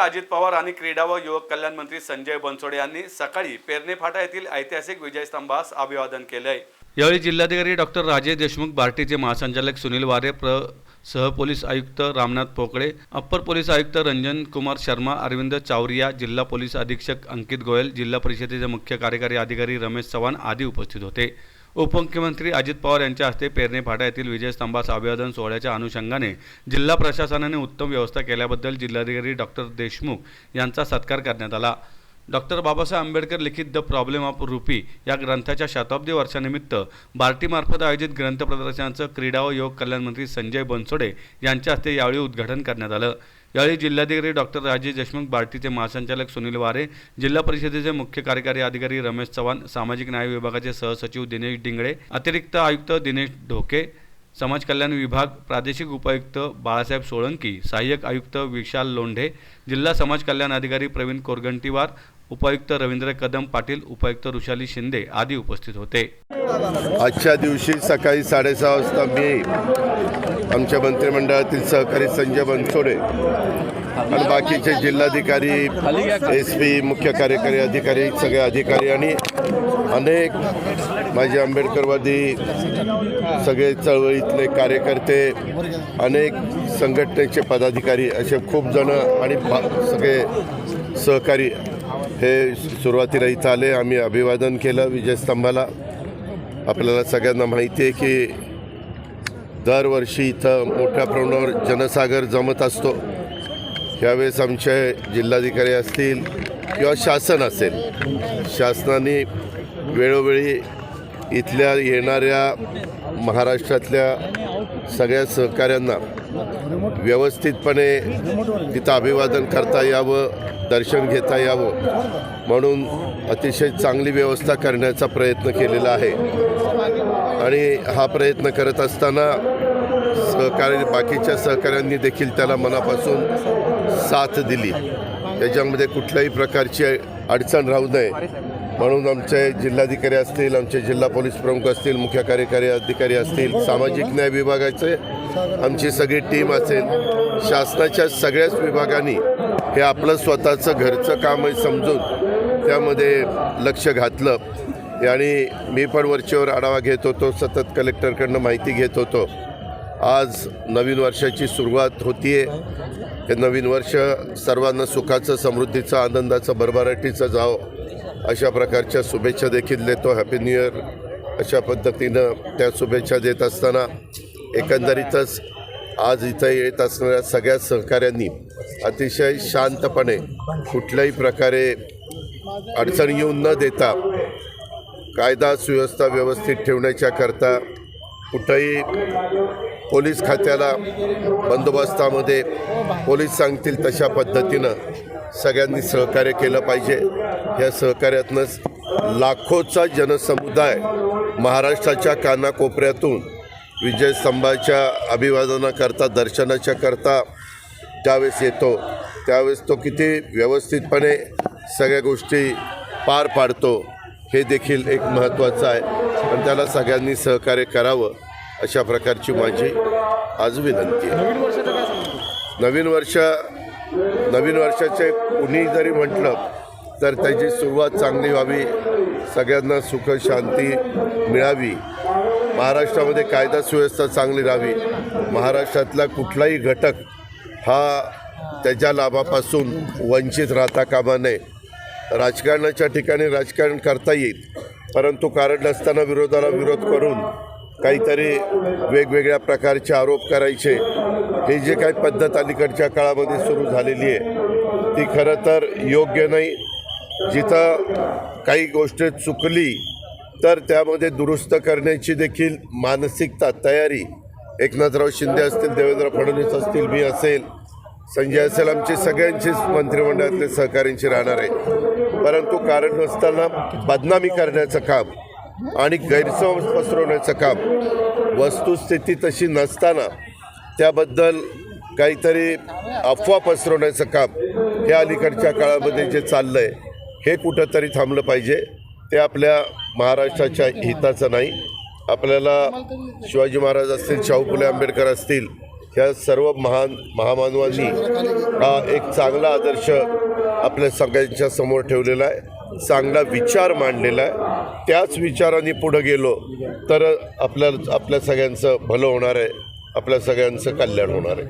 अजित पवार आणि क्रीडा व युवक कल्याण मंत्री संजय बनसोडे यांनी सकाळी पेरणे फाटा येथील ऐतिहासिक विजयस्तंभास अभिवादन केले यावेळी जिल्हाधिकारी डॉक्टर राजेश देशमुख बार्टीचे महासंचालक सुनील वारे प्र सहपोलीस आयुक्त रामनाथ पोकळे अप्पर पोलीस आयुक्त रंजन कुमार शर्मा अरविंद चावरिया जिल्हा पोलीस अधीक्षक अंकित गोयल जिल्हा परिषदेचे मुख्य कार्यकारी अधिकारी रमेश चव्हाण आदी उपस्थित होते. उपमुख्यमंत्री अजित पवार यांच्या हस्ते पेरणे फाटा येथील विजयस्तंभास अभिवादन सोहळ्याच्या अनुषंगाने जिल्हा प्रशासनाने उत्तम व्यवस्था केल्याबद्दल जिल्हाधिकारी डॉक्टर देशमुख यांचा सत्कार करण्यात आला. डॉक्टर बाबासाहेब आंबेडकर लिखित द प्रॉब्लेम ऑफ रुपी या ग्रंथाच्या शताब्दी वर्षानिमित्त बार्टीमार्फत आयोजित ग्रंथ प्रदर्शनाचं क्रीडा व योग कल्याण मंत्री संजय बनसोडे यांच्या हस्ते यावेळी उद्घाटन करण्यात आलं. यावेळी जिल्हाधिकारी डॉक्टर राजेश देशमुख बार्टीचे महासंचालक सुनील वारे जिल्हा परिषदेचे मुख्य कार्यकारी अधिकारी रमेश चव्हाण सामाजिक न्याय विभागाचे सहसचिव दिनेश डिंगळे अतिरिक्त आयुक्त दिनेश ढोके समाज कल्याण विभाग प्रादेशिक उपायुक्त बाळासाहेब सोळंकी सहाय्यक आयुक्त विशाल लोंढे जिल्हा समाज कल्याण अधिकारी प्रवीण कोरगंटीवार उपायुक्त रवींद्र कदम पाटील उपायुक्त ऋषाली शिंदे आदी उपस्थित होते. आजच्या दिवशी सकाळी साडेसहा वाजता मी आमच्या मंत्रिमंडळातील सहकारी संजय बनसोडे आणि बाकीचे जिल्हाधिकारी एस पी मुख्य कार्यकारी अधिकारी सगळे अधिकारी आणि अनेक माझे आंबेडकरवादी सगळे चळवळीतले कार्यकर्ते अनेक संघटनेचे पदाधिकारी असे खूप जण आणि सगळे सहकारी हे सुरुवातीला इथं आले. आम्ही अभिवादन केलं विजयस्तंभाला. आपल्याला सगळ्यांना माहिती आहे की दरवर्षी इथं मोठ्या प्रमाणावर जनसागर जमत असतो. यावेळेस आमचे जिल्हाधिकारी असतील किंवा शासन असेल शासनाने वेळोवेळी इथल्या येणाऱ्या महाराष्ट्रातल्या सगळ्या सहकाऱ्यांना व्यवस्थितपणे तिथं अभिवादन करता यावं दर्शन घेता यावं म्हणून अतिशय चांगली व्यवस्था करण्याचा प्रयत्न केलेला आहे. आणि हा प्रयत्न करत असताना सहकारी बाकीच्या सहकाऱ्यांनी देखील त्याला मनापासून साथ दिली. त्याच्यामध्ये कुठल्याही प्रकारची अडचण राहू नये. म्हणून आमचे जिल्हाधिकारी असतील आमचे जिल्हा पोलीस प्रमुख असतील मुख्य कार्यकारी अधिकारी असतील सामाजिक न्याय विभागाचे आमची सगळी टीम असेल शासनाच्या सगळ्याच विभागांनी हे आपलं स्वतःचं घरचं काम आहे समजून त्यामध्ये लक्ष घातलं. आणि मी पण वरचेवर आढावा घेत होतो सतत कलेक्टरकडनं माहिती घेत होतो. आज नवीन वर्षाची सुरुवात होतीये. हे नवीन वर्ष सर्वांना सुखाचं समृद्धीचं आनंदाचं भरभराटीचं जावं. अशा प्रकारच्या शुभेच्छा देखील देतो. हॅपी न्यू इयर अशा पद्धतीनं त्या शुभेच्छा देत असताना एकंदरीतच आज इथं येत असणाऱ्या सगळ्या सहकाऱ्यांनी अतिशय शांतपणे कुठल्याही प्रकारे अडचण येऊन न देता कायदा सुव्यवस्था व्यवस्थित ठेवण्याच्या करता कुठंही पोलीस खात्याला बंदोबस्तामध्ये पोलीस सांगतील तशा पद्धतीनं सगळ्यांनी सहकार्य केलं पाहिजे. या सहकार्यातनंच लाखोचा जनसमुदाय महाराष्ट्राच्या कानाकोपऱ्यातून विजय स्तंभाच्या अभिवादनाकरता दर्शनाच्या करता ज्यावेळेस येतो त्यावेळेस तो किती व्यवस्थितपणे सगळ्या गोष्टी पार पाडतो. हे देखील एक महत्त्वाचं आहे. पण त्याला सगळ्यांनी सहकार्य करावं अशा प्रकारची माझी आज विनंती आहे. नवीन वर्ष नवीन वर्षाचे कुणी जरी म्हटलं तर त्याची सुरुवात चांगली व्हावी सगळ्यांना सुख शांती मिळावी. महाराष्ट्रामध्ये कायदा सुव्यवस्था चांगली राहावी. महाराष्ट्रातला कुठलाही घटक हा त्याच्या लाभापासून वंचित राहता कामा नये. राजकारणाच्या ठिकाणी राजकारण करता येईल परंतु कारण नसताना विरोधाला विरोध करून काहीतरी वेगवेगळ्या प्रकारचे आरोप करायचे हे जे काही पद्धत अलीकडच्या काळामध्ये सुरू झालेली आहे ती खरं तर योग्य नाही. जिथं काही गोष्ट चुकली तर त्यामध्ये दुरुस्त करण्याची देखील मानसिकता तयारी. एकनाथराव शिंदे असतील देवेंद्र फडणवीस असतील मी असेल संजय असेल आमची सगळ्यांचीच मंत्रिमंडळातले सहकार्यांची राहणार आहे. परंतु कारण नसताना बदनामी करण्याचं काम आणि गैरसमज पसरवण्याचं काम वस्तुस्थिती तशी नसताना त्याबद्दल काहीतरी अफवा पसरवण्याचं काम हे अलीकडच्या काळामध्ये जे चाललं आहे हे कुठंतरी थांबलं पाहिजे. ते आपल्या महाराष्ट्राच्या हिताचं नाही. आपल्याला शिवाजी महाराज असतील शाहू फुले आंबेडकर असतील ह्या सर्व महान महामानवांनी हा एक चांगला आदर्श आपल्या सगळ्यांच्या समोर ठेवलेला आहे. चांगला विचार मांडलेला आहे. त्याच विचाराने पुढं गेलो तर आपल्या आपल्या सगळ्यांचं भलं होणार आहे. आपल्या सगळ्यांचं कल्याण होणार आहे.